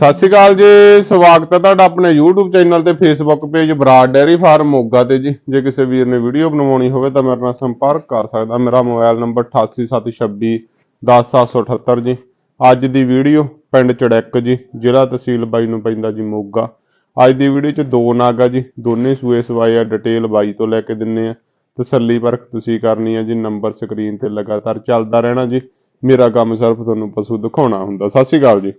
ਸਤਿ ਸ਼੍ਰੀ ਅਕਾਲ ਜੀ, ਸਵਾਗਤ ਹੈ ਤੁਹਾਡਾ ਆਪਣੇ YouTube ਚੈਨਲ ਤੇ Facebook page Brar dairy farm Moga ਤੇ ਜੀ। ਜੇ ਕਿਸੇ ਵੀਰ ਨੇ ਵੀਡੀਓ ਬਣਵਾਉਣੀ ਹੋਵੇ ਤਾਂ ਮੇਰੇ ਨਾਲ ਸੰਪਰਕ ਕਰ ਸਕਦਾ। ਮੇਰਾ ਮੋਬਾਈਲ ਨੰਬਰ 8876 10778 ਜੀ। ਅੱਜ ਦੀ ਵੀਡੀਓ ਪਿੰਡ ਚੜੈਕ ਜੀ, ਜ਼ਿਲ੍ਹਾ ਤਹਿਸੀਲ ਬਾਈ ਨੂੰ ਪੈਂਦਾ ਜੀ ਮੋਗਾ। ਅੱਜ ਦੀ ਵੀਡੀਓ 'ਚ ਦੋ ਨਾਗਾ ਜੀ, ਦੋਨੇ ਸੂਏ ਸਵਾਏ ਆ ਡਿਟੇਲ ਬਾਈ ਤੋਂ ਲੈ ਕੇ ਦਿੰਨੇ ਆ। ਤਸੱਲੀ ਪਰਖ ਤੁਸੀਂ ਕਰਨੀ ਆ ਜੀ ਨੰਬਰ ਸਕਰੀਨ ਤੇ ਲਗਾਤਾਰ ਚੱਲਦਾ ਰਹਿਣਾ ਜੀ। ਮੇਰਾ ਕੰਮ ਸਿਰਫ ਤੁਹਾਨੂੰ ਪਸ਼ੂ ਦਿਖਾਉਣਾ ਹੁੰਦਾ। ਸਤਿ ਸ਼੍ਰੀ ਅਕਾਲ ਜੀ।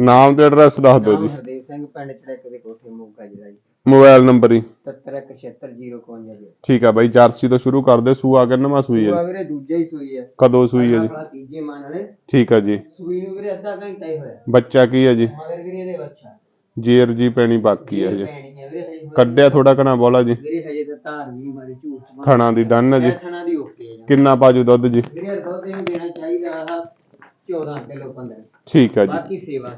ਨਾਮ ਤੇ ਐਡਰੈਸ ਦੱਸ ਦਿਓ ਜੀ। ਹਰਦੇਵ ਸਿੰਘ ਪਿੰਡ ਚੜਕ ਦੇ ਕੋਠੇ ਮੋਗਾ ਜੀ ਮੋਬਾਈਲ ਨੰਬਰ ਹੀ 77763051 ਜੀ। ਠੀਕ ਆ ਬਾਈ ਜਰਸੀ ਤੋਂ ਸ਼ੁਰੂ ਕਰਦੇ ਸੂਆ ਕਿੰਨਵਾਂ ਸੂਈ ਹੈ ਸੂਆ ਵੀਰੇ ਦੂਜਾ ਹੀ ਸੂਈ ਹੈ। ਕਦੋਂ ਸੂਈ ਹੈ ਜੀ? ਆਪਣਾ ਤੀਜੇ ਮਾਨ ਨੇ ਠੀਕ ਆ ਜੀ। ਸੂਈ ਨੂੰ ਵੀਰੇ ਅੱਧਾ ਘੰਟਾ ਹੀ ਹੋਇਆ। ਬੱਚਾ ਕੀ ਹੈ ਜੀ? ਮਗਰ ਵੀਰੇ ਇਹਦੇ ਬੱਚਾ। ਜੇਰ ਜੀ ਪੈਣੀ ਬਾਕੀ ਹੈ ਜੀ। ਭੈਣੀ ਹੈ ਵੀਰੇ ਹਜੇ ਹੋਇਆ- ਕੱਢਿਆ ਥੋੜਾ ਕਣਾ ਬੋਲਾ ਜੀ। ਵੀਰੇ ਹਜੇ ਤਾਂ ਧਾਰ ਨਹੀਂ ਮਾਰੀ ਝੂਠ ਮਾਰ। ਥਣਾ ਦੀ ਡਨ ਹੈ ਜੀ। ਥਣਾ ਦੀ ਓਕੇ ਹੈ ਕਿੰਨਾ ਪਾਜੂ ਦੁੱਧ ਜੀ? ਵੀਰੇ ਦੁੱਧ ਇਹਨੂੰ ਦੇਣਾ ਚਾਹੀਦਾ ਆ 14 ਕਿਲੋ 15 ਠੀਕ ਆ ਜੀ। ਬਾਕੀ ਸੇਵਾ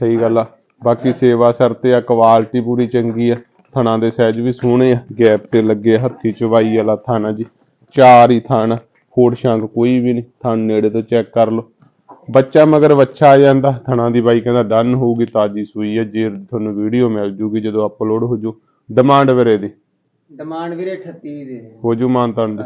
ਸਹੀ ਗੱਲ ਆ। ਬਾਕੀ ਸੇਵਾ ਸਿਰ ਤੇ ਆ ਕੁਆਲਿਟੀ ਪੂਰੀ ਚੰਗੀ ਆ। ਥਣਾ ਦੇ ਸਾਈਜ਼ ਵੀ ਸੋਹਣੇ ਆ। ਗੈਪ ਤੇ ਲੱਗੇ ਆ, ਹੱਥੀ ਚਵਾਈ ਵਾਲਾ ਥਾਣਾ ਜੀ। ਚਾਰ ਹੀ ਥਣ ਫੋੜ ਸ਼ੰਕ ਕੋਈ ਵੀ ਨਹੀਂ। ਥਣ ਨੇੜੇ ਤੋਂ ਚੈੱਕ ਕਰ ਲਓ। ਬੱਚਾ ਮਗਰ ਬੱਚਾ ਆ ਜਾਂਦਾ। ਥਣਾ ਦੀ ਬਾਈ ਕਹਿੰਦਾ ਡਨ ਹੋਊਗੀ ਤਾਜੀ ਸੂਈ ਹੈ ਜੇ ਤੁਹਾਨੂੰ ਵੀਡੀਓ ਮਿਲ ਜੂਗੀ ਜਦੋਂ ਅਪਲੋਡ ਹੋ ਜੂ ਡਿਮਾਂਡ ਵੀਰੇ ਦੀ। ਡਿਮਾਂਡ ਵੀਰੇ 38 ਦੀ ਦੇ ਦੇ। ਹੋ ਜੂ ਮਾਨਤਾਨ ਦੀ।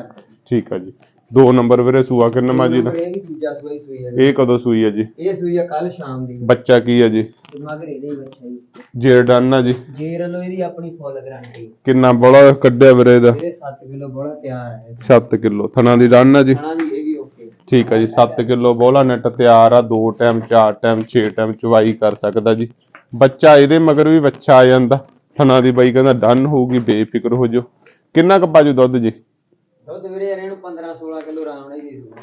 ਠੀਕ ਆ ਜੀ। ਦੋ ਨੰਬਰ ਵੀਰੇ ਸੂਆ ਕਿੰਨਾ ਜੀ ਦਾ? ਇਹ ਵੀ ਦੂਜਾ ਸੂਈ ਸੂਈ ਹੈ ਇਹ ਕਦੋਂ ਸੂਈ ਹੈ ਜੀ? ਇਹ ਸੂਈ ਆ ਕੱਲ ਸ਼ਾਮ ਦੀ। ਬੱਚਾ ਕੀ ਹੈ ਜੀ? ਮਗਰ ਇਹਦੇ ਹੀ ਬੱਚਾ ਜੀ। ਜੇ ਡਨ ਆ ਜੀ। ਜੇਰ ਲੋ ਇਹਦੀ ਆਪਣੀ ਫੁੱਲ ਗਰੰਟੀ। ਕਿੰਨਾ ਬੜਾ ਕੱਢਿਆ ਵੀਰੇ ਦਾ ਇਹਦੇ 7 ਕਿਲੋ ਬੋਲਾ ਤਿਆਰ ਹੈ 7 ਕਿਲੋ। ਥਣਾ ਦੀ ਡਨ ਆ ਜੀ? ਇਹ ਵੀ ਓਕੇ ਠੀਕ ਆ ਜੀ 7 ਕਿਲੋ ਬੋਲਾ ਨੈਟ ਤਿਆਰ ਆ। ਦੋ ਟਾਈਮ ਚਾਰ ਟਾਈਮ 6 ਟਾਈਮ ਚਵਾਈ ਕਰ ਸਕਦਾ ਜੀ। ਬੱਚਾ ਇਹਦੇ ਮਗਰ ਵੀ ਬੱਚਾ ਆ ਜਾਂਦਾ। ਥਣਾ ਦੀ ਬਾਈ ਕਹਿੰਦਾ ਡਨ ਹੋਊਗੀ ਬੇਫਿਕਰ ਹੋ ਜਾਓ। ਕਿੰਨਾ ਕੁ ਪਾਜੂ ਦੁੱਧ ਜੀ? ਦੁੱਧ ਵੀਰੇ ਯਾਰ ਇਹਨੂੰ 15 16 ਕਿਲੋ ਆਰਾਮ ਨਾਲ ਹੀ ਦੇ ਦੂਗਾ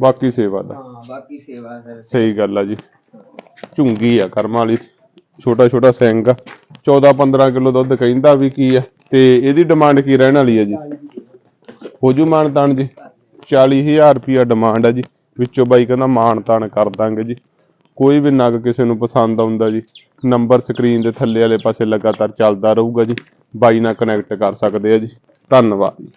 ਬਾਕੀ ਸੇਵਾ ਦਾ। ਹਾਂ ਬਾਕੀ ਸੇਵਾ ਸਰ ਸਹੀ ਗੱਲ ਆ ਜੀ। ਝੁੰਗੀ ਆ ਕਰਮਾਂ ਵਾਲੀ। ਛੋਟਾ ਛੋਟਾ ਸਿੰਘ ਆ। 14 15 ਕਿਲੋ ਦੁੱਧ ਕਹਿੰਦਾ ਵੀ ਕੀ ਆ। ਤੇ ਇਹਦੀ ਡਿਮਾਂਡ ਕੀ ਰਹਿਣ ਵਾਲੀ ਆ ਜੀ? ਹੋ ਜੂ ਮਾਨਤਾਨ ਜੀ। 40000 ਰੁਪਿਆ ਡਿਮਾਂਡ ਆ ਜੀ। ਵਿੱਚੋਂ ਬਾਈ ਕਹਿੰਦਾ ਮਾਨਤਾਨ ਕਰ ਦਾਂਗੇ ਜੀ। ਕੋਈ ਵੀ ਨਗ ਕਿਸੇ ਨੂੰ ਪਸੰਦ ਆਉਂਦਾ ਜੀ। ਨੰਬਰ ਸਕਰੀਨ ਦੇ ਥੱਲੇ ਵਾਲੇ ਪਾਸੇ ਲਗਾਤਾਰ ਚੱਲਦਾ ਰਹੂਗਾ ਜੀ। ਬਾਈ ਨਾਲ ਕਨੈਕਟ ਕਰ ਸਕਦੇ ਆ ਜੀ। ਧੰਨਵਾਦ ਜੀ।